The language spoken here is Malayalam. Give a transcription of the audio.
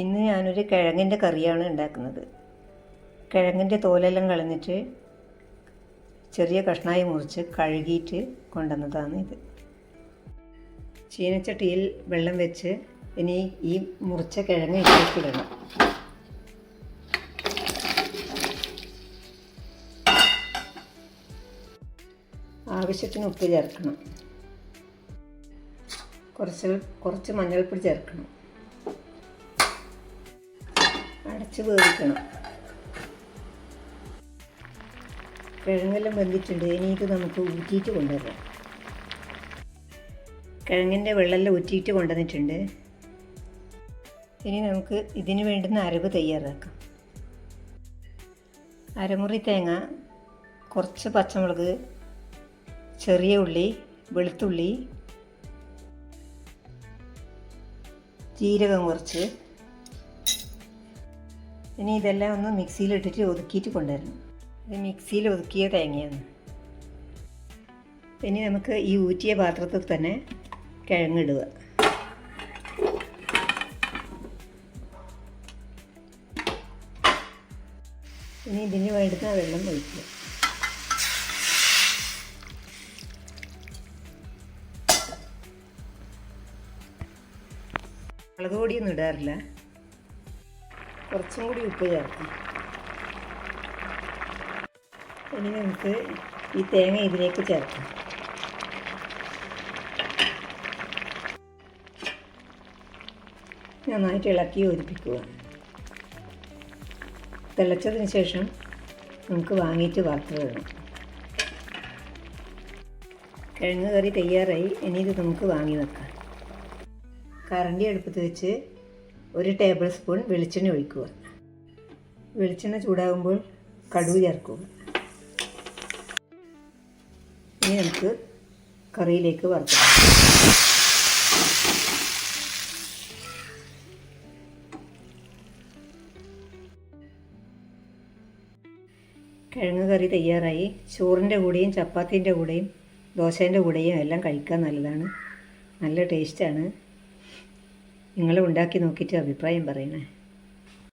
ഇന്ന് ഞാനൊരു കിഴങ്ങിന്റെ കറിയാണ് ഉണ്ടാക്കുന്നത്. കിഴങ്ങിന്റെ തോലെല്ലാം കളഞ്ഞിട്ട് ചെറിയ കഷ്ണായി മുറിച്ച് കഴുകിയിട്ട് കൊണ്ടുവന്നതാണ് ഇത്. ചീനച്ചട്ടിയിൽ വെള്ളം വെച്ച് ഇനി ഈ മുറിച്ച കിഴങ്ങ് ഇടണം. ആവശ്യത്തിന് ഉപ്പ് ചേർക്കണം. കുറച്ച് കുറച്ച് മഞ്ഞൾപ്പൊടി ചേർക്കണം. അടച്ച് വേവിക്കണം. കിഴങ്ങെല്ലാം വെന്തിട്ടുണ്ട്. ഇനി ഇത് നമുക്ക് ഊറ്റിയിട്ട് കൊണ്ടുവരാം. കിഴങ്ങിന്റെ വെള്ളമെല്ലാം ഊറ്റിയിട്ട് കൊണ്ടുവന്നിട്ടുണ്ട്. ഇനി നമുക്ക് ഇതിന് വേണ്ടുന്ന അരവ് തയ്യാറാക്കാം. അരമുറി തേങ്ങ കുറച്ച് പച്ചമുളക് ചെറിയ ഉള്ളി വെളുത്തുള്ളി ജീരകം കുറച്ച് ഇനി ഇതെല്ലാം ഒന്ന് മിക്സിയിലിട്ടിട്ട് ഒതുക്കിയിട്ട് കൊണ്ടുവരണം. ഇത് മിക്സിയിൽ ഒതുക്കിയ തേങ്ങയാണ്. ഇനി നമുക്ക് ഈ ഊറ്റിയ പാത്രത്തിൽ തന്നെ കിഴങ്ങിടുക. ഇനി ഇതിന് വേണ്ടുന്ന വെള്ളം ഒഴിക്കുക. മുളക് പൊടിയൊന്നും ഇടാറില്ല. കുറച്ചും കൂടി ഉപ്പ് ചേർക്കാം ഇനി നമുക്ക് ഈ തേങ്ങ ഇതിലേക്ക് ചേർക്കാം. നന്നായിട്ട് ഇളക്കി യോജിപ്പിക്കുക. തിളച്ചതിന് ശേഷം നമുക്ക് വാങ്ങിയിട്ട് വറുത്ത് വേണം കിഴങ്ങ് കറി തയ്യാറായി. ഇനി ഇത് നമുക്ക് വാങ്ങി വെക്കാം. കറണ്ടി അടുപ്പത്ത് വെച്ച് ഒരു ടേബിൾ സ്പൂൺ വെളിച്ചെണ്ണ ഒഴിക്കുക. വെളിച്ചെണ്ണ ചൂടാകുമ്പോൾ കടുക് ചേർക്കുക. ഇനി നമുക്ക് കറിയിലേക്ക് വറുക്കാം. കിഴങ്ങ് കറി തയ്യാറായി. ചോറിന്റെ കൂടെയും ചപ്പാത്തിന്റെ കൂടെയും ദോശേന്റെ കൂടെയും എല്ലാം കഴിക്കാൻ നല്ലതാണ്. നല്ല ടേസ്റ്റാണ്. നിങ്ങൾ ഉണ്ടാക്കി നോക്കിയിട്ട് അഭിപ്രായം പറയണേ.